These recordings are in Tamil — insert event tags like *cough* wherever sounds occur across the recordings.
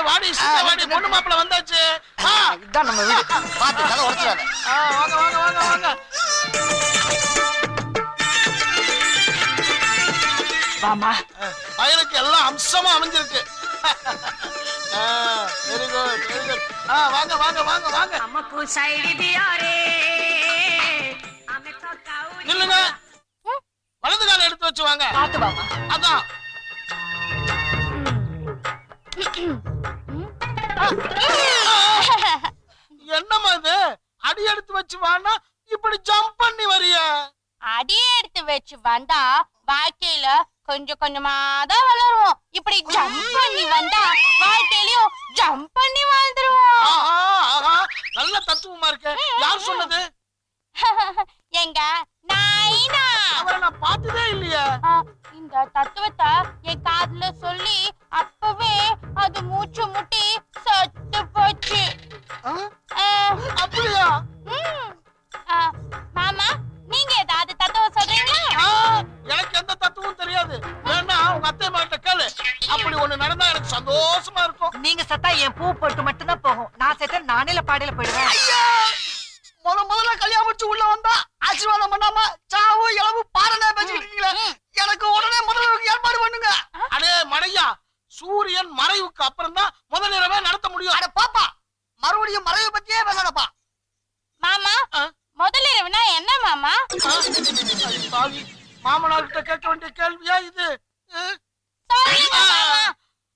வாடி சீக்கிரம் வாடி பொண்ணு மாப்பிள்ள வந்தாச்சு ஆ, இதுதான் நம்ம வீடு பார்த்து தலை உடச்சிடாத ஆ, வாங்க வாங்க வாங்க வாங்க வாமா பையனுக்கு எல்லாம் அம்சமா அமைஞ்சிருக்கு வெரி குட் வெரி குட் ஆ வாங்க வாங்க வாங்க வாங்க हमको साइड दिया रे हमें तो काऊ நில்லுங்க வலது காலை எடுத்து வச்சு வாங்க பார்த்து வாமா அதான் அடி எடுத்து வச்சு வான்னா இப்படி ஜம்ப் பண்ணி வரிய? அடி எடுத்து வச்சு வந்தா வாழ்க்கையில கொஞ்சம் கொஞ்சமா தான் வளருவோம். இப்படி ஜம்ப் பண்ணி வந்தா வாழ்க்கையிலயும் ஜம்ப் பண்ணி வாழ்ந்துருவோம். நல்ல தத்துவமா இருக்கு. யார் சொன்னது? *laughs* எங்க நாயினா அவரை நான் பார்த்ததே இல்லையே. இந்த தத்துவத்தை என் காதுல சொல்லி அப்பவே அது மூச்சு முட்டி சத்து போச்சு. அப்படியா? மாமா நீங்க ஏதாவது தத்துவம் சொல்றீங்களா? எனக்கு எந்த தத்துவமும் தெரியாது. வேணா உங்க அத்தை மாட்ட கேளு. அப்படி ஒண்ணு நடந்தா எனக்கு சந்தோஷமா இருக்கும். நீங்க செத்தா என் பூ போட்டு மட்டும்தான் போகும். நான் செத்தா நானேல பாடையில போயிடுவேன். முத முதல்ல கல்யாணம் முடிச்சு உள்ள வந்தா ஆசீர்வாதம் பண்ணாம சாவு இளவு பாருங்க பேசிக்கிட்டு இருக்கீங்களே எனக்கு உடனே முதல்ல ஏற்பாடு பண்ணுங்க. அடே மடையா சூரியன் மறைவுக்கு அப்புறம் தான் முதல் இரவே நடத்த முடியும். அட பாப்பா மறுபடியும் மறைவு பத்தியே பேசாதப்பா. மாமா? முதல் இரவுனா என்ன மாமா? மாமனார் கிட்ட கேட்க வேண்டிய கேள்வியா இது?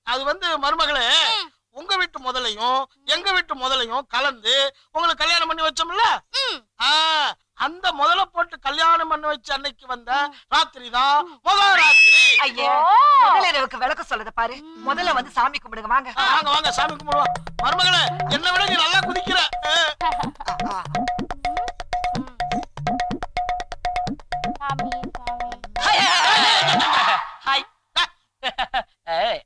அது வந்து மருமகளே. உங்க வீட்டு முதலையும் எங்க வீட்டு முதலையும் கலந்து உங்களுக்கு கல்யாணம் பண்ணி வச்சோம்ல? அந்த முதல போட்டு கல்யாணம் பண்ணி வச்ச அன்னைக்கு வந்த ராத்திரி தான் முத ராத்திரி. ஐயா. முதல்ல இரவுக்கு விளக்கு சொல்லத பாரு. முதல்ல வந்து சாமி கும்பிடுங்க வாங்க. வாங்க வாங்க சாமி கும்பிடுவோம் மருமகளே என்ன விட நீ நல்லா குதிக்கிற ஆ. சாமி சாமி. ஹாய். *laughs* ஏய்.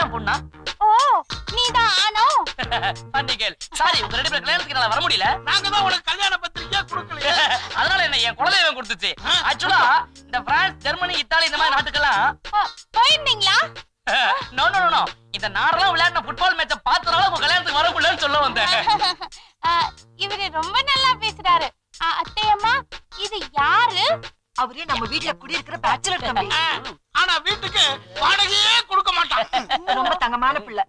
நீதான் பொண்ணா? ஓ நீதான் ஆனோ *laughs* பண்டிகை சாரி உங்க ரெண்டு பேரும் கல்யாணத்துக்கு என்னால வர முடியல. நாங்க தான் உனக்கு கல்யாண பத்திரிக்கை கொடுக்கலையே. *laughs* அதனால என்ன என் குலதெய்வம் கொடுத்துச்சு? ஆக்சுவலா இந்த பிரான்ஸ் ஜெர்மனி இத்தாலி இந்த மாதிரி நாட்டுக்கெல்லாம் போயிருந்தீங்களா? நோ நோ நோ இந்த நாடெல்லாம் விளையாடின ஃபுட்பால் மேட்ச பார்த்தனால உங்க கல்யாணத்துக்கு வர முடியலன்னு சொல்ல வந்தேன். *laughs* இவரு ரொம்ப நல்லா பேசுறாரு. அத்தையம்மா இது யாரு? அவரே நம்ம வீட்டுல குடியிருக்கிற பேச்சுலர் தம்பி. ஆனா வீட்டுக்கு வாடகையே கொடுக்க மாட்டான். ரொம்ப தங்கமான பிள்ளை.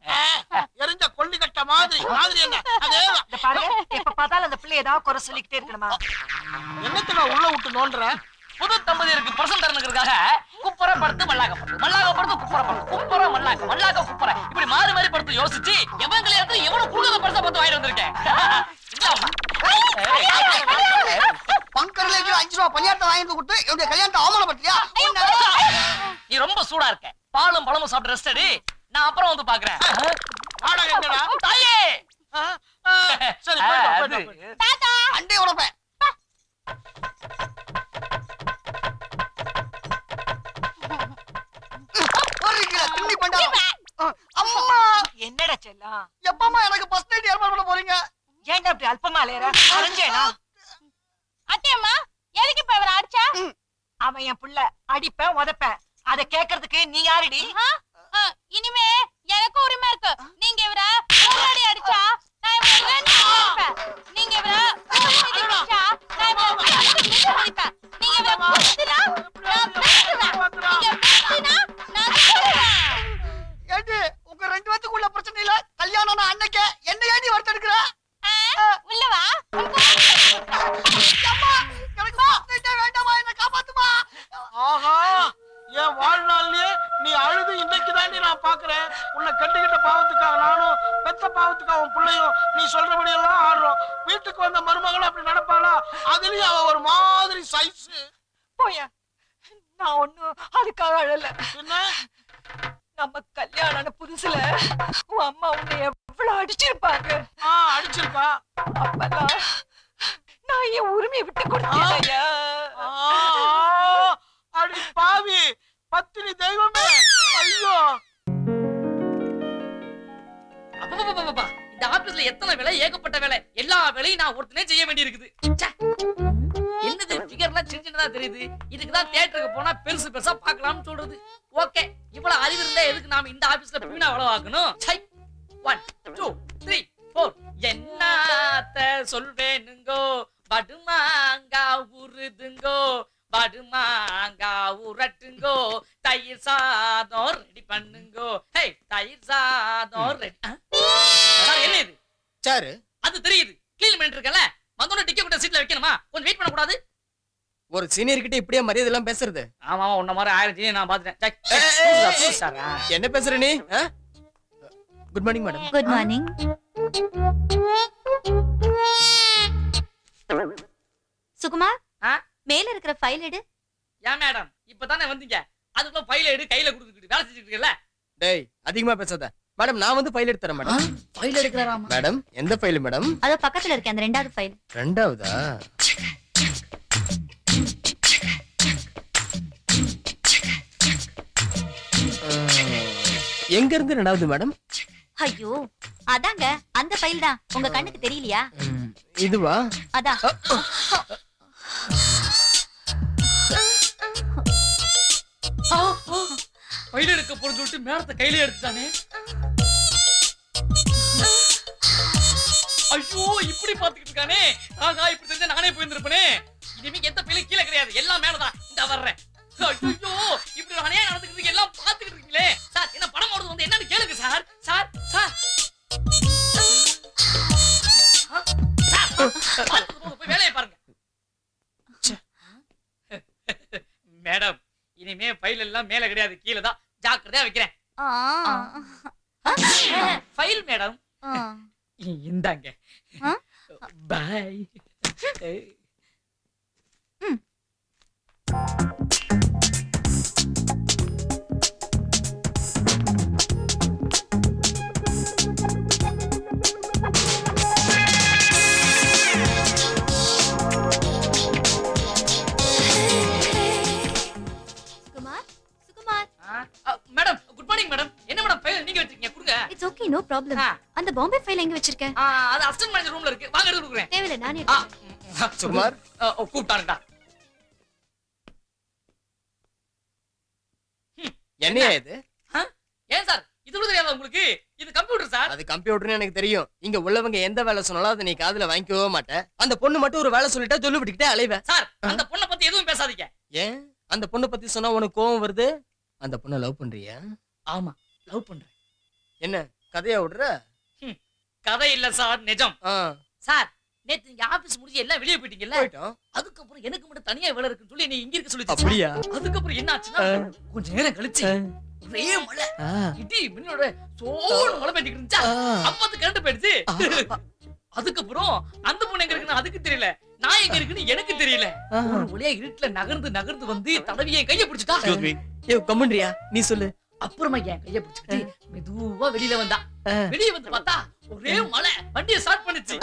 எரிஞ்ச கொல்லிக்கட்ட மாதிரி மாதிரி என்ன? பாருங்க எப்ப பார்த்தாலும் அந்த பிள்ளை ஏதாவது குறை சொல்லிக்கிட்டே இருக்கணுமா? என்னத்துக்கு உள்ள விட்டு நோண்டுற? புது தம்பதியருக்கு பிரசன் தரணுங்கிறதுக்காக குப்புற படுத்து மல்லாக்க படுத்து மல்லாக்க படுத்து குப்புற படுத்து குப்புற மல்லாக்க மல்லாக்க குப்புற. இப்படி மாறி மாறி படுத்து யோசிச்சு எவன் கல்யாணத்துல எவ்வளவு குடுக்கத பரிசா பார்த்து வாங்கிட்டு வந்திருக்கேன் இந்தாம்மா. ஏய். ரூபா பணியாரத்தை வாங்கி கொடுத்து என்னுடைய கல்யாணத்தை அவமானப்படுத்தியா? நீ ரொம்ப சூடா இருக்க. பாலும் பழமும் சாப்பிட்டு ரெஸ்ட் எடு. நான் அப்புறம் வந்து பாக்குறேன். தாயே! சரி அண்டே உடப்பேன் ஒரு கிலோ திண்ணி அம்மா! என்னடா செல்லம்? எப்பமா எனக்கு ஃபர்ஸ்ட் நைட் ஏற்பாடு பண்ண போறீங்க? ஏன்டா இப்படி அல்பமா அலையற? அரைஞ்சேனா அத்தையம்மா எதுக்கு இப்ப இவரை அடிச்சா? அவன் என் புள்ள. அடிப்பேன் உதைப்பேன் அத கேக்குறதுக்கு நீ யாருடி? இனிமே எனக்கு உரிமை இருக்கு. நீங்க இவரை நான் ஒருத்தனே செய்ய வேண்டியிருக்குது. ச்சே. என்னது ஃபிகர்லாம் சின்ன சின்னதா தெரியுது. இதுக்கு தான் தியேட்டருக்கு போனா பெருசு பெருசா பார்க்கலாம்னு சொல்றது. ஓகே இவ்வளவு அறிவு இருந்தா எதுக்கு நாம இந்த ஆபீஸ்ல பீனா வேலை பார்க்கணும்? சை ஒன் டூ த்ரீ ஃபோர் என்னத்த சொல்வேனுங்கோ? படுமாங்கா உருதுங்கோ? படுமாங்கா உரட்டுங்கோ? தயிர் சாதம் ரெடி பண்ணுங்கோ? ஹே தயிர் சாதம் ரெடி என்ன இது? சாரு அது தெரியுது. க்ளீன் பண்ணிட்டு இருக்கல வந்தோட டிக்கெட் கூட சீட்ல வைக்கணுமா? கொஞ்சம் வெயிட் பண்ண கூடாது ஒரு சீனியர் கிட்ட இப்படியே மரியாதை எல்லாம் பேசுறது? ஆமா ஆமா உன்ன மாதிரி ஆயிரத்தி நான் பாத்துட்டேன். என்ன பேசுற நீ? Good morning madam good morning Sukumar? மேல இருக்கிற ஃபைல் எடு. ஏன் மேடம் இப்பதானே வந்தீங்க. அதுக்குள்ள ஃபைல எடு கையில கொடுத்துட்டு வேலை செஞ்சுட்டு இருக்கல டேய் அதிகமா பேசாத. மேடம் நான் வந்து ஃபைல் எடுத்து தரேன் மேடம் ஃபைல் எடுக்கறாராமா மேடம் எந்த ஃபைல் மேடம்? அதோ பக்கத்துல இருக்க அந்த ரெண்டாவது ஃபைல் ரெண்டாவதா? எங்க இருந்து ரெண்டாவது மேடம்? ஐயோ அதாங்க அந்த ஃபைல் தான். உங்க கண்ணுக்கு தெரியலையா? இதுவா? அதான் ஃபைல் எடுக்க போறது சொல்லிட்டு மேடத்தை கையில எடுத்துட்டானே. ஐயோ இப்படி பாத்துக்கிட்டு இருக்கானே? ஆகா இப்படி தெரிஞ்சா நானே போயிருந்திருப்பனே. இனிமே எந்த பிள்ளை கீழே கிடையாது. எல்லாம் மேலதான். இந்த வர்றேன். ஐயோ இப்படி ஒரு அநியாயம் நடந்துக்கிட்டு எல்லாம் பாத்துக்கிட்டு இருக்கீங்களே. சார் என்ன படம் ஓடுறது வந்து என்னன்னு கேளுங்க சார். Sir sir. வேலையை பாருங்க. மேடம் இனிமே ஃபைல் எல்லாம் மேல கிடையாது. கீழே தான். ஜாக்கிரதையா வைக்கிறேன். File madam. இந்தாங்க. ஆ? பாய் *laughs* அந்த பாம்பே ஃபைல் எங்க வச்சிருக்க? அது அசிஸ்டன்ட் மேனேஜர் ரூம்ல இருக்கு. வாங்க எடுத்து கொடுக்குறேன் தேவையில்ல நானே ஓ, கூப்பிட்டானுடா என்னையா இது? ஏன் சார்? இது கூட தெரியாதா உங்களுக்கு? இது கம்ப்யூட்டர் சார். அது கம்ப்யூட்டர்னு எனக்கு தெரியும். இங்க உள்ளவங்க எந்த வேலை சொன்னாலும் அதை நீ காதுல வாங்கிக்கவே மாட்டேன் அந்த பொண்ணு மட்டும் ஒரு வேலை சொல்லிட்டா சொல்லி விட்டுக்கிட்டே அலைவ. சார் அந்த பொண்ணை பத்தி எதுவும் பேசாதீங்க. ஏன்? அந்த பொண்ணை பத்தி சொன்னா உனக்கு கோவம் வருது? அந்த பொண்ணை லவ் பண்றியா? ஆமா லவ் பண்றேன். என்ன கதையா விடுற? கதை இல்ல சார் நிஜம். சார் நேத்து நீங்க ஆபீஸ் முடிஞ்சு எல்லாம் வெளியே போயிட்டீங்கல்ல? அதுக்கப்புறம் எனக்கு மட்டும் தனியா வேலை இருக்குன்னு சொல்லி நீ இங்க இருக்க சொல்லி அப்படியா? அதுக்கப்புறம் என்ன ஆச்சுன்னா. கொஞ்ச நேரம் கழிச்சு ஒரே மழை. ஆ, இடி மின்னோட சோடு மழை பெஞ்சிட்டு இருந்துச்சா? ஆ. அப்ப அது கரண்ட் போயிடுச்சு. அதுக்கப்புறம் அந்த பொண்ணு எங்க இருக்குன்னு அதுக்கு தெரியல. நான் எங்க இருக்குன்னு எனக்கு தெரியல. ஒரு வழியா இருட்டுல நகர்ந்து நகர்ந்து வந்து தடவி என் கைய பிடிச்சிட்டா? ஏய் கம்முன்றியா? நீ சொல்லு. அப்புறமா என் கைய பிடிச்சிட்டு மெதுவா வெளியில வந்தா. வெளிய வந்து பார்த்தா ஒரே மழை. வண்டியை ஸ்டார்ட் பண்ணுச்சு.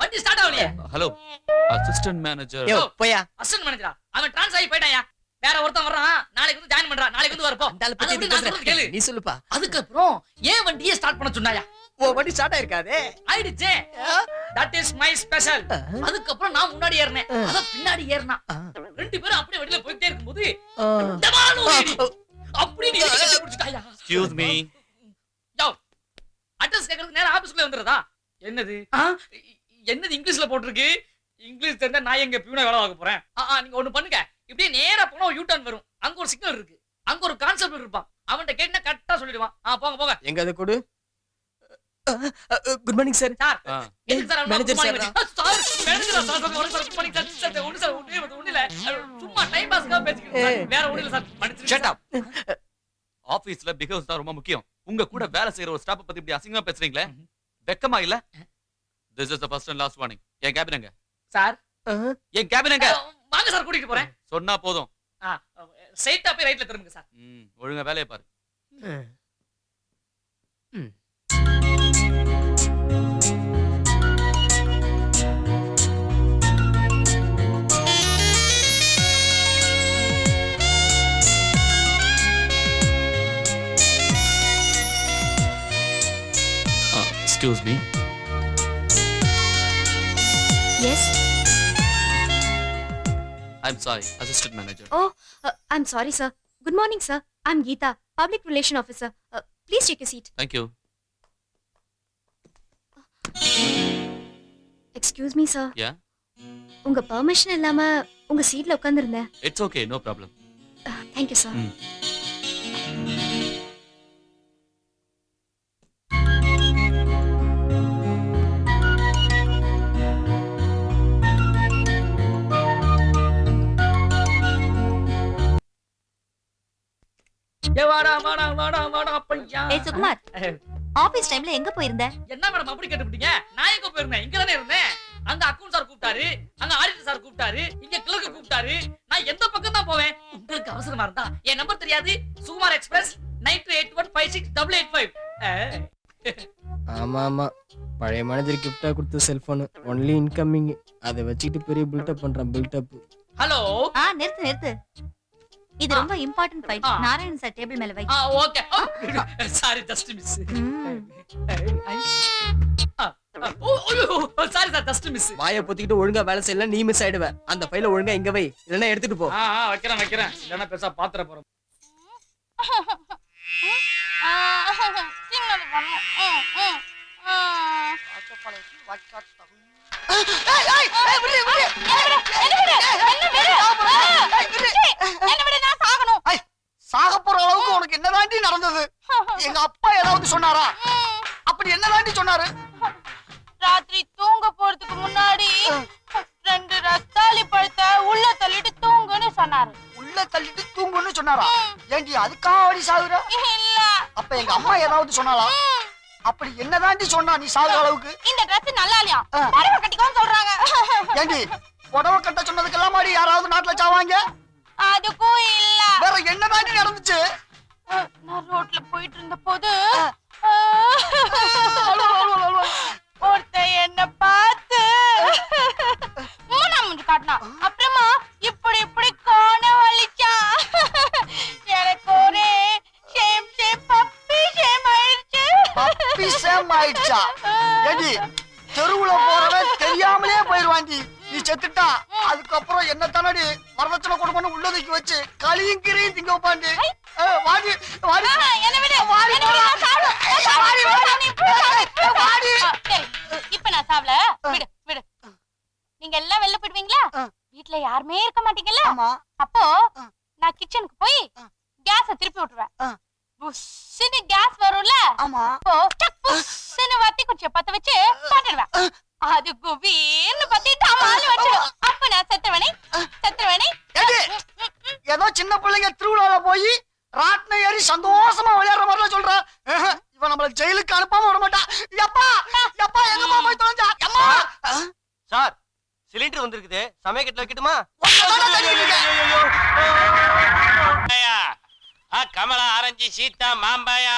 வண்டி ஸ்டார்ட் ஆகலையே. ஹலோ. அசிஸ்டன்ட் மேனேஜர் யோ போயா. அசிஸ்டன்ட் மேனேஜரா அவன் டிரான்ஸ் ஆகி போயிட்டாயா வேற ஒருத்தன் வர்றான். நாளைக்கு வந்து ஜாயின் பண்றான். நாளைக்கு வந்து வரப்போ அந்த ஆளை பத்தி நான் சொல்றது கேளு. நீ சொல்லுப்பா. அதுக்கப்புறம் ஏன் வண்டியை ஸ்டார்ட் பண்ண சொன்னாயா? ஓ வண்டி ஸ்டார்ட் ஆயிருக்காதே. ஆயிடுச்சே. That is my special. அதுக்கப்புறம் நான் முன்னாடி ஏறினேன். அத பின்னாடி ஏறினா. ரெண்டு பேரும் அப்படியே வெளியில போயிட்டே இருக்கும்போது இடி. அப்படியே நீ இடி கட்டி பிடிச்சிட்டாயா எக்ஸ்கியூஸ் மீ அட்ரஸ் கேக்குறதுக்கு நேரா ஆபீஸ்க்குள்ள வந்துறதா என்னது? என்னது இங்கிலீஷ்ல போட்டிருக்கு? இங்கிலீஷ் தெரிஞ்சா நான் எங்க பியூனா வேலை பார்க்க போறேன்? நீங்க ஒண்ணு பண்ணுங்க. இப்படியே நேரா போனா ஒரு யூ டர்ன் வரும். அங்க ஒரு சிக்னல் இருக்கு. அங்க ஒரு கான்செப்ட் இருப்பான். அவன்கிட்ட கேட்டா கரெக்டா சொல்லிடுவான். ஆ போங்க போங்க. எங்க அதை கொடு? Good morning sir sir. எதுக்கு sir manager sir sir manager sir sir ஒரு சார் பண்ணி சார் சார் ஒண்ணு சார் ஒண்ணு ஒண்ணு இல்ல சும்மா டைம் பாஸ்க்காக பேசிக்கிட்டு சார். வேற ஒண்ணு இல்ல சார் மன்னிச்சிருங்க ஷட். அப் ஆபீஸ்ல பிஹேவ்ஸ் தான் ரொம்ப முக்கியம். உங்க கூட வேலை செய்யற ஒரு ஸ்டாஃப் பத்தி இப்படி அசிங்கமா பேசுறீங்களே? வெக்கமா இல்ல? This is the first and last warning N cabin எங்க? சார் என் கேபின் எங்க? வாங்க சார் கூட்டிட்டு போறேன். சொன்னா போதும். ஸ்ட்ரைட்டா போய் ரைட்ல திரும்புங்க சார் ம், ஒழுங்கா வேலையை பாரு. Excuse me yes I'm sorry assistant manager Oh, uh, I'm sorry, sir. Good morning, sir. I'm Geeta, Public Relation Officer. Uh, please take a seat. Thank you Excuse me, sir. Yeah உங்க பெர்மிஷன் இல்லாம உங்க சீட்ல உட்கார்ந்திருந்தேன் it's okay no problem thank you sir ஏ வாடா வாடா வாடா வாடா பையா ஏய் சுகுமார். ஆபீஸ் டைம்ல எங்க போயிருந்த? என்ன மேடம் அப்படி கேட்டுப்பிட்டீங்க? நான் எங்க போயிருந்தேன்? இங்க தானே இருந்தேன். அங்க அக்கவுண்ட் சார் கூப்பிட்டாரு. அங்க ஆடிட்டர் சார் கூப்பிட்டாரு. இங்க கூப்பிட்டாரு. நான் எந்த பக்கம் தான் போவேன்? உங்களுக்கு அவசரமா இருந்தா? என் நம்பர் தெரியாது. Sukumar express nine two eight one five six double eight five ஆமா ஆமா. பழைய மேனேஜர் கிஃப்டா கொடுத்த செல்போனு ஒன்லி இன்கமிங் அதை வச்சுக்கிட்டு பெரிய பில்டப் பண்றான் பில்டப் ஹலோ ஆ நிறுத்து நிறுத்து. இது. ரொம்ப இம்பார்ட்டன்ட் ஃபைல் ஆ. நாராயணன் சார் டேபிள் மேல வை ஆ okay sorry just miss. Sorry sir just miss வாயை பொத்திக்கிட்டு ஒழுங்கா வேலை செய்யல நீ மிஸ் ஆயிடுவ அந்த ஃபைல ஒழுங்கா இங்க வை இல்லைன்னா எடுத்துட்டு போ ஆ ஆ, வைக்கிறேன் வைக்கிறேன் இல்லைன்னா பெருசா பாத்திர போறோம். என்ன? என்ன? ஆ, ஏய், என்ன விடு? நான் சாகணும். சாக போற அளவுக்கு உனக்கு என்னதாண்டி நடந்தது? எங்க அப்பா ஏதாவது சொன்னாரா. அப்படி என்னதாண்டி சொன்னாரு? ராத்திரி தூங்க போறதுக்கு முன்னாடி ரெண்டு ரஸ்தாளி பழத்தை உள்ள தள்ளிட்டு தூங்குன்னு சொன்னாரு. உள்ள தள்ளிட்டு தூங்குன்னு சொன்னாரா? ஏண்டி அதுக்காக அடி சாகுற? இல்ல. அப்ப எங்க அம்மா ஏதாவது சொன்னாளா? அப்படி என்னதாண்டி சொன்னா நீ சாகுற அளவுக்கு? இந்த Dress நல்லா இல்லையா. புடவை கட்டிக்கோன்னு சொல்றாங்க. ஏண்டி புடவை கட்ட சொன்னதுக்கெல்லாம் மாடி யாராவது நாட்டுல சாவாங்க? அதுக்கும் இல்ல. வேற என்னதாண்டி நடந்துச்சு? நான் ரோட்ல போயிட்டு இருந்த போது. ஒருத்தன் என்ன பார்த்து மூணாம் முஞ்சு காட்டினான் அப்புறமா இப்படி இப்படி கோண வலிச்சான் எனக்கு ஒரே ஷேம் ஷேம் பப்பி ஷேம் ஆயிடுச்சு. பப்பி சேம் ஆயிடுச்சா? ஏண்டி தெருவுல போறவன் தெரியாமலே போயிருவாண்டி. செத்துட்டா. அதுக்கப்புறம் என்ன தானடி வரதட்சணை கொடுக்கணும் உள்ளதுக்கு வச்சு களியும் கிரியும் திங்க ஏ, வாடி வாடி. விடு வாடி இப்ப நான் சாவல விடு விடு. நீங்க எல்லாம் வெளில போயிடுவீங்களா? ஆ. வீட்ல யாருமே இருக்க மாட்டீங்கல்ல? அப்போ. நான் கிச்சனுக்கு போய். கேஸ திருப்பி விட்டுருவேன். புஷ்ஷுன்னு கேஸ் வரும்ல? ஆமா. அப்போ புஷ்ஷுன்னு வத்தி குச்சிய பத்த வச்சு பாட்டுடுவேன் அது குபீர்னு பத்தி டமால் வச்சிடும் அப்ப நான் செத்துருவேனே ஏடி ஏதோ சின்ன பிள்ளைங்க திருவிழால போய் ராட்டினம் ஏறி சந்தோஷமா விளையாடுற மாதிரிலாம் சொல்றா. இவன் நம்மள ஜெயிலுக்கு அனுப்பாம விட மாட்டான் எப்பா எப்பா எங்கம்மா போய் தொலைஞ்சா? அம்மா சார். சிலிண்டர் வந்திருக்குது. சமயக்கட்டில் வைக்கட்டுமா? கமலா ஆரஞ்சு சீதா மாம்பாயா.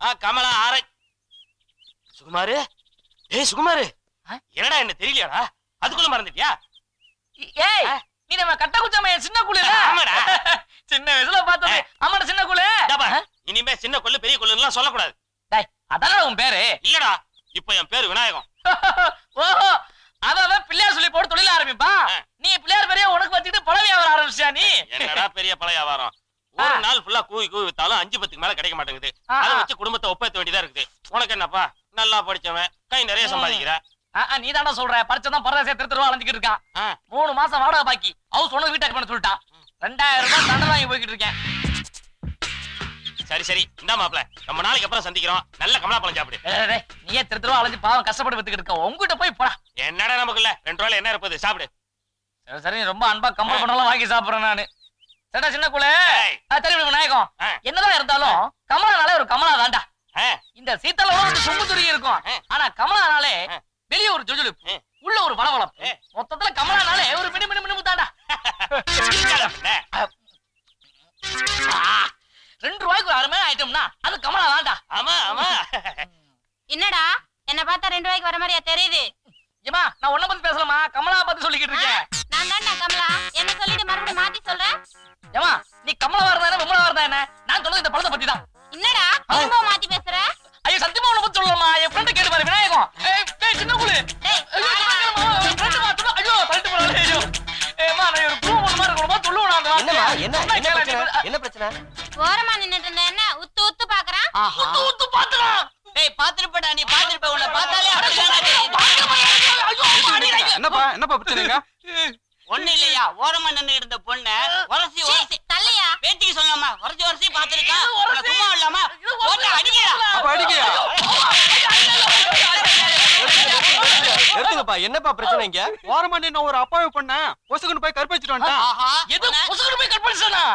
ஆ கமலா ஆரஞ்சு சுகுமாரு? ஏய் சுகுமாரு. என்னடா என்ன தெரியலையாடா? அதுக்குள்ள மறந்துட்டியா? ஏய் நீ நம்ம கட்ட குச்சாம *laughs* சின்ன குழு ஆமாடா. சின்ன வயசுல பார்த்தது ஆமாடா சின்ன குழு? இனிமே சின்ன கொள்ளு பெரிய கொள்ளுலாம் சொல்லக்கூடாது. டேய் அதானே உன் பேரு? இல்லடா. இப்போ என் பேரு விநாயகம். *laughs* ஓஹோ. அதான் பிள்ளையார் சொல்லி போட்டு தொழில ஆரம்பிப்பா. நீ பிள்ளையார் பெரிய உனக்கு வச்சுக்கிட்டு புடவை வியாபாரம் ஆரம்பிச்சியா நீ? என்னடா பெரிய பழைய வியாபாரம்? ஒரு. நாள் ஃபுல்லா கூவி கூவி வித்தாலும் அஞ்சு பத்துக்கு மேல கிடைக்க மாட்டேங்குது. அதை. வச்சு குடும்பத்தை ஒப்பேத்த வேண்டியதா இருக்குது. உனக்கு என்னப்பா? நல்லா படிச்சவன் கை நிறைய சம்பாதிக்கிற. நீ தானே சொல்ற. பரிச்சதான் பரதேசிய திருத்தருவா அலைஞ்சிட்டு இருக்கான். மூணு மாசம் வாடகை பாக்கி. ஹவுஸ் ஒண்ணு வீட்டுக்கு பண்ண சொல்லிட்டான் ரெண்டாயிரம் ரூபாய் தண்டனை வாங்கி போய்கிட்டு இருக்கேன். சரி சரி. இந்தா மாப்ள ரொம்ப நாளைக்கு அப்புறம் சந்திக்கிறோம். நல்ல கமலா பழம் சாப்பிடு டேய், நீயே திருத்தருவா அலைஞ்சு பாவம் கஷ்டப்பட்டு வித்துக்கிட்டு இருக்க? உங்ககிட்ட போய் போடா. என்னடா நமக்குள்ள ரெண்டு ரூபாயில என்ன இருப்பது. சாப்பிடு. சரி சரி. நீ ரொம்ப அன்பா கம்பல் பண்ணலாம் வாங்கி சாப்பிடுறேன் நானு. சரிடா சின்ன குழு. தெரியும் விநாயகம். என்னதான் இருந்தாலும் கமலானாலே ஒரு கமலா தான்டா ஆ, இந்த சீத்தால துருகி இருக்கும். ஆனா கமலானாலே. வெளிய ஒரு ஜொஜுலுப்பு. உள்ள ஒரு பளபளப்பு ஆ. மொத்தத்துல கமலானாலே ஒரு மினி மினி மினி தாண்டா? ரெண்டு ரூபாய்க்கு ஒரு அருமையான ஐட்டம்னா அது கமலா தான்டா ஆமா ஆமா. என்னடா? என்ன பார்த்தா ரெண்டு ரூபாய்க்கு வர மாதிரியா தெரியுது? ஏமா நான் உன்ன பத்தி பேசலாமா கமலா பத்தி சொல்லிக்கிட்டு இருக்கேன். நான் தான் கமலா. என்ன சொல்லிட்டு மறுபடியும்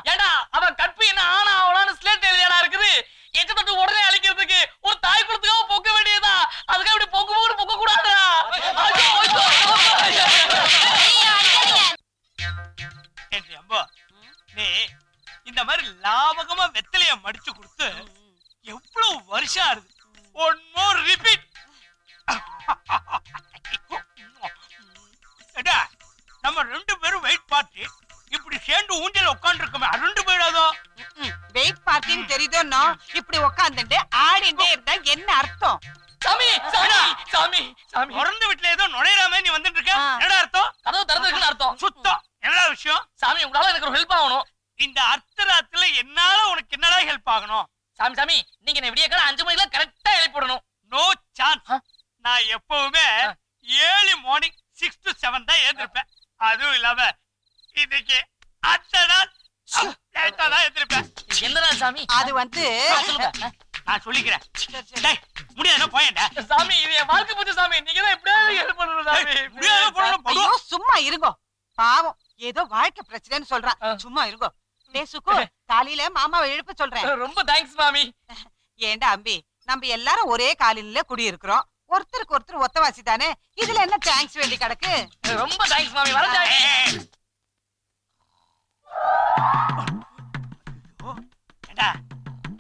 ஏடா அவன் கற்பி ஹெல்ப் ஆகணும். சாமி சாமி நீங்க என்ன விடிய காலம் அஞ்சு மணிக்கெல்லாம் கரெக்டா எழுப்பி விடணும். No chance? நான் எப்பவுமே. ஏழு மார்னிங் சிக்ஸ் டு செவன் தான் எழுந்திருப்பேன். அதுவும் இல்லாம இன்னைக்கு அந்த நாள். லேட்டா தான் எழுந்திருப்பேன். என்னடா சாமி? அது வந்து நான் சொல்லிக்கிறேன். டேய் முடியாதுன்னா போயேன்டா? சாமி இது என் வாழ்க்கை சாமி. நீங்க தான் எப்படியாவது ஹெல்ப் பண்ணணும் சாமி. முடியாத சும்மா இருங்கோ. பாவம். ஏதோ வாழ்க்கை பிரச்சனைன்னு சொல்றான். சும்மா இருங்கோ. டே சுக்கு காலையில மாமாவை எழுப்ப சொல்றேன். ரொம்ப தேங்க்ஸ் மாமி. *laughs* ஏண்டா அம்பி நம்ம எல்லாரும் ஒரே காலையில குடி இருக்கிறோம் ஒருத்தருக்கு ஒருத்தர் ஒத்தவாசி தானே? இதுல என்ன தேங்க்ஸ் வேண்டி கிடக்கு? ரொம்ப தேங்க்ஸ் மாமி. வர தேங்க்ஸ் ஏண்டா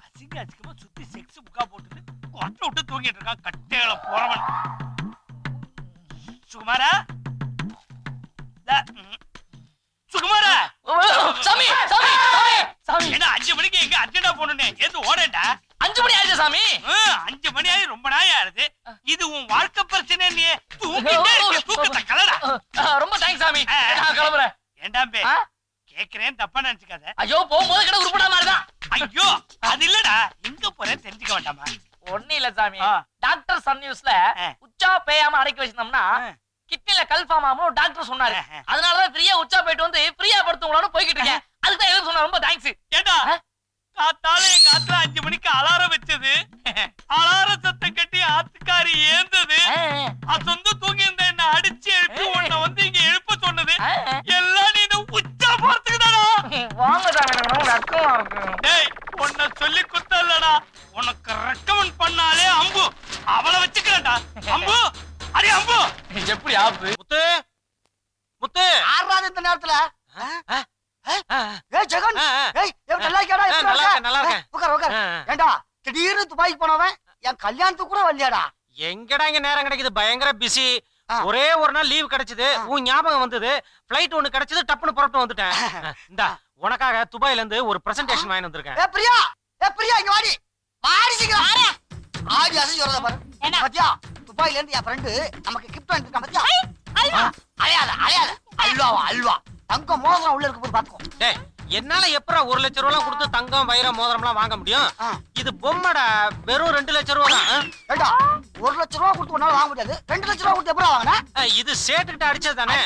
அசிங்க அசிங்கமா சுத்தி செக்ஸ் புக்கா போட்டுட்டு கொட்டை விட்டு தூங்கிட்டு இருக்கான் கட்டையில போறவன். சுகுமாரா? த- ம். சுகுமாரா சாமி சாமி சாமி சாமி என்ன அஞ்சு மணிக்கு எங்க ஏத்து ஓடேன்டா. அஞ்சு மணி ஆயிடுச்சு சாமி. அஞ்சு மணி ஆகி ரொம்ப நாள் ஆகுது. இது உன் வாழ்க்கை பிரச்சனை நீ. தூங்கிட்டே இருக்க. தூக்கத்தை கலடா. ரொம்ப தேங்க்ஸ் சாமி. நான் கிளம்புறேன். ஏண்டாம்பே ஆ? கேக்குறேன் தப்பா நினைச்சுக்காத. ஐயோ போகும்போது கிட்ட உருப்படா மாதிரிதான் ஐயோ அது இல்லடா. எங்க போறேன்னு தெரிஞ்சுக்க வேண்டாமா? ஒண்ணு இல்ல சாமி. டாக்டர் சன் நியூஸ்ல. உச்சா பேயாம அடக்கி வச்சிருந்தோம்னா. கிட்னில கல்ஃபார்ம் ஆகும் டாக்டர் சொன்னாரு. அதனாலதான் ஃப்ரீயா உச்சா போயிட்டு வந்து ஃப்ரீயா படுத்துங்களான்னு போய்கிட்டு இருக்கேன். அதுக்கு தான் எதுவும் சொன்னா ரொம்ப தேங்க்ஸ் ஏண்டா? காத்தால எங்க ஆத்துல அஞ்சு மணிக்கு அலாரம் வச்சது. ஆனா *laughs* இங்க நேரம் கிடைக்குது? பயங்கர பிஸி. ஒரே ஒரு நாள் லீவ் கிடைச்சது. உன் ஞாபகம் வந்தது. ஃபிளைட் ஒண்ணு கிடைச்சது டப்புன்னு புறப்பட்டு வந்துட்டேன். இந்தா உனக்காக துபாயில இருந்து ஒரு பிரசன்டேஷன் வாங்கி வந்திருக்கேன். ஏ பிரியா! ஏ பிரியா இங்க வாடி. வாடி சீக்கிரம். ஆடி அசைஞ்சு வரத பாரு. என்ன? பாத்தியா? துபாயில இருந்து என் ஃப்ரெண்டு நமக்கு கிஃப்ட் வாங்கிட்டு பாத்தியா? ஆ, அலையாத அலையாத. அல்வாவா அல்வா. தங்கம் மோதிரம் உள்ள இருக்கு போய் பாத்துக்கோ. டேய் என்னால எப்பறம் ஒரு லட்சம் ரூபாய் கொடுத்து தங்கம் வைரம் மோதிரம்லாம் வாங்க முடியும். இது பொம்மைடா வெறும் ரெண்டு லட்சம் ரூபா தான். ஒரு லட்ச ரூபா கொடுத்து உன்னால வாங்க முடியாது? ரெண்டு லட்ச ரூபா கொடுத்து எப்பறம் வாங்கின? இது சேட்டுக்கிட்ட அடிச்சது தானே?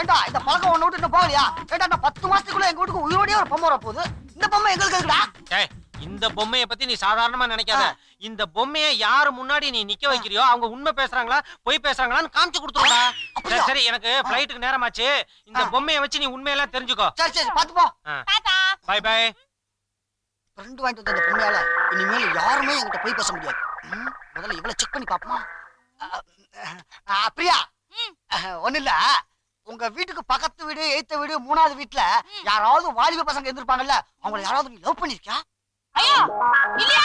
ஏண்டா இந்த பழக்கம் ஒண்ணு விட்டு இன்னும் போகலையா? ஏண்டா நான் பத்து மாசத்துக்குள்ள எங்க வீட்டுக்கு உயிரோடய ஒரு பொம்மை வர போகுது இந்த பொம்மை எங்களுக்கு இருக்குடா இந்த பொம்மைய பத்தி நீ சாதாரணமா நினைக்காத. இந்த பொம்மைய யாரு முன்னாடி நீ நிக்க வைக்கிறியோ அவங்க உண்மை பேசுறாங்களா பொய் பேசுறாங்களான்னு காமிச்சு கொடுத்துருடா? சரி சரி எனக்கு ஃபிளைட்டுக்கு நேரமாச்சு. இந்த. பொம்மைய வச்சு நீ உண்மையெல்லாம் தெரிஞ்சுக்கோ. சரி சரி பாத்து போ. பை பை ஃப்ரெண்டு வாங்கிட்டு வந்த பொம்மையால இனிமேல் யாருமே என்கிட்ட போய் பேச முடியாது. முதல்ல இவ்வளவு செக் பண்ணி பாப்போமா பிரியா. ஒண்ணு இல்ல. உங்க வீட்டுக்கு பக்கத்து வீடு எய்த்த வீடு மூணாவது வீட்டுல யாராவது வாலிப பசங்க இருந்திருப்பாங்கல்ல அவங்கள யாராவது லவ் பண்ணிருக்கியா? ஐயோ இல்லையா?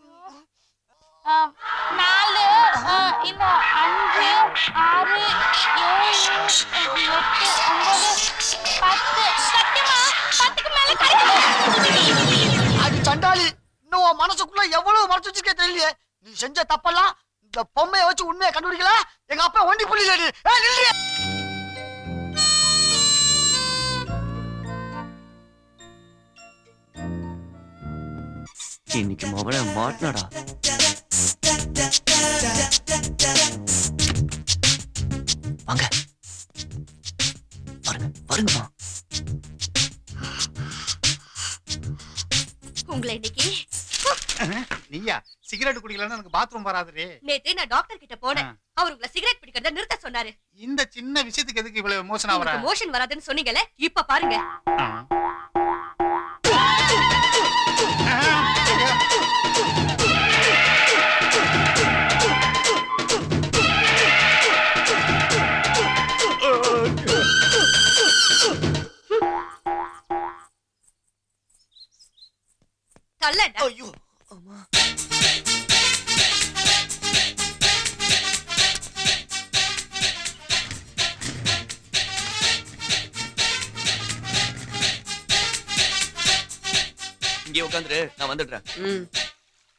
நாலு இல்ல அஞ்சு ஆறு ஏழு எட்டு ஒன்பது பத்து. சத்தியமா? பத்துக்கு மேல அது சண்டாளி இன்னும் மனசுக்குள்ள எவ்வளவு மனசு வச்சிருக்கே தெரியலையே. நீ செஞ்ச தப்பெல்லாம் இந்த பொம்மையை வச்சு உண்மையை கண்டுபிடிக்கல? எங்க அப்பா ஒண்டி புள்ளியில இன்னைக்கு மவள மாட்டினடா. வாங்க. பாருங்க பாருங்கம்மா. உங்களை இன்னைக்கு நீயா? சிகரெட் குடிக்கலன்னா எனக்கு பாத்ரூம் வராதுரே. நேத்து நான் டாக்டர் கிட்ட போனேன். அவர் உங்களை சிகரெட் பிடிக்கிறத நிறுத்த சொன்னாரு. இந்த சின்ன விஷயத்துக்கு எதுக்கு இவ்வளவு எமோஷன் ஆவற மோஷன் வராதுன்னு சொன்னீங்கல்ல இப்ப பாருங்க.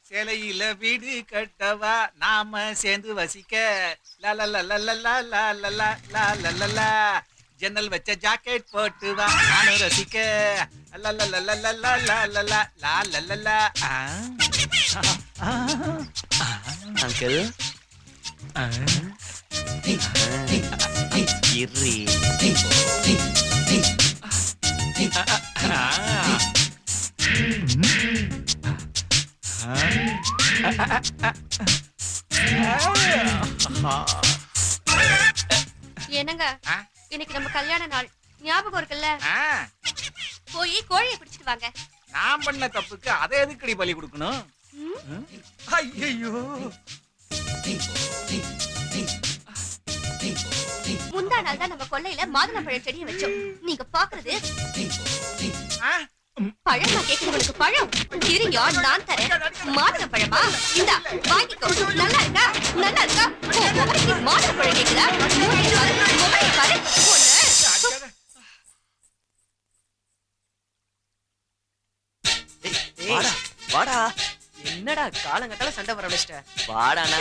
சிலையில வீடு கட்டவா நாம சேர்ந்து வசிக்க லா லா லா லா லா லா லா லா லா லா லா லா லா ஜன்னல் வச்ச ஜாக்கெட் போட்டு வா நானும் ரசிக்க லா என்னங்க? இன்னைக்கு நம்ம கல்யாண நாள். ஞாபகம் இருக்குல்ல. போய் கோழியை பிடிச்சிட்டு வாங்க. நான் பண்ண தப்புக்கு அதை எதுக்கடி பலி கொடுக்கணும்? ஐயோ முந்தா நாள் தான் நம்ம கொல்லையில மாதுளம்பழ செடியை வச்சோம். நீங்க பாக்குறது பழமா கேக்குறவனுக்கு பழம். இருங்க நான் தரேன். மாதுளை பழமா? இந்தா வாங்கிக்கோ நல்லா இருக்கா? நல்லா இருக்கா? முகரைக்கு மாதுளை பழம். ஒண்ணு. வாடா. வாடா. என்னடா காலங்கட்டால சண்டை வர வச்சிட்ட வாடாண்ணா.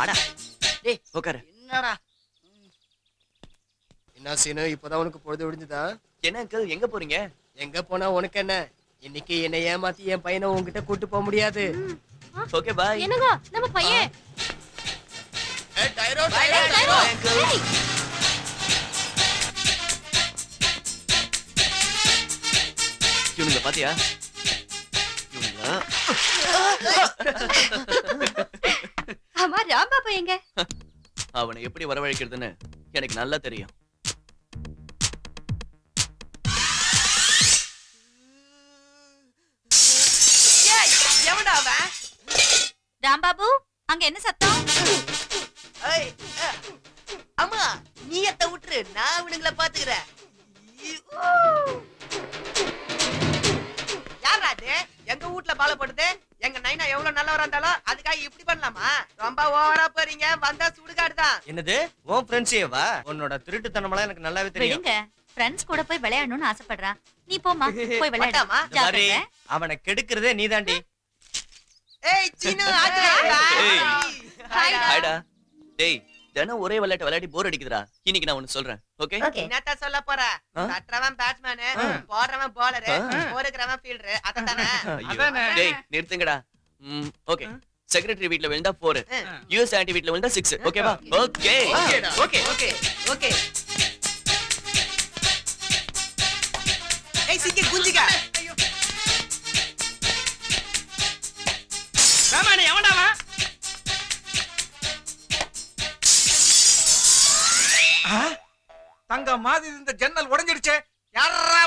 வாடா. டேய் உட்காரு என்னடா? என்ன சீனு இப்பதான் உனக்கு பொழுது விடிஞ்சுதா? என்ன அங்கிள் எங்க போறீங்க? எங்க போனா உனக்கு என்ன? இன்னைக்கு என்னை ஏமாத்தி என் பையனை உன்கிட்ட கூட்டு போக முடியாது. ஓகே பாய் என்னங்க நம்ம பையன்? பாய் அங்கிள் ஏய், இவனுங்க பாத்தியா? இவனுங்க *laughs* எங்க? அவனை எப்படி வரவழைக்கிறதுன்னு எனக்கு நல்லா தெரியும். ராம்பாபு அங்க என்ன சத்தம்? அம்மா நீ எத்த விட்டுரு நான் இவனுங்களை பாத்துக்கிறேன். யாரா அது? எங்க வீட்ல பால போடுது எங்க நைனா எவ்வளவு நல்லவரா இருந்தாலும் அதுக்காக இப்படி பண்ணலாமா? ரொம்ப ஓவரா போறீங்க. வந்தா சுடுகாடு தான் என்னது? உன் ஃப்ரெண்ட்ஸேவா உன்னோட திருட்டுத்தனமெல்லாம் எனக்கு நல்லாவே தெரியும். ஃப்ரெண்ட்ஸ் கூட போய் விளையாடணும்னு ஆசைப்படுறான். நீ போமா *laughs* போய் விளையாடு. வேண்டாமா? இந்த மாதிரி ஜாக்கிரதை. அவனை கெடுக்கிறதே நீதாண்டி. ஏய் சீனு ஏய். ஹாய்டா. ஹாய்டா டேய் தினம் ஒரே விளையாட்டு விளையாடி போர் அடிக்குதுடா. இன்னைக்கு நான் ஒன்னு சொல்றேன். ஓகே. என்னத்த சொல்ல போற? தட்டுறவன் பேட்ஸ்மேனு. போடுறவன் போலரு. போருக்கிறவன் ஃபீல்டரு அதானே. டேய் நிறுத்துங்கடா. ம் ஓகே செக்ரட்டரி வீட்ல விழுந்தா போர் யூஎஸ் ஆன்டி வீட்ல விழுந்தா சிக்ஸ் ஓகேவா ஓகே ஓகே ஓகே ஓகே ஏய் சிக்கி குஞ்சிக்கா. தங்க மாதிரி இந்த ஜன்னல் உடஞ்சிடுச்சே. யாரா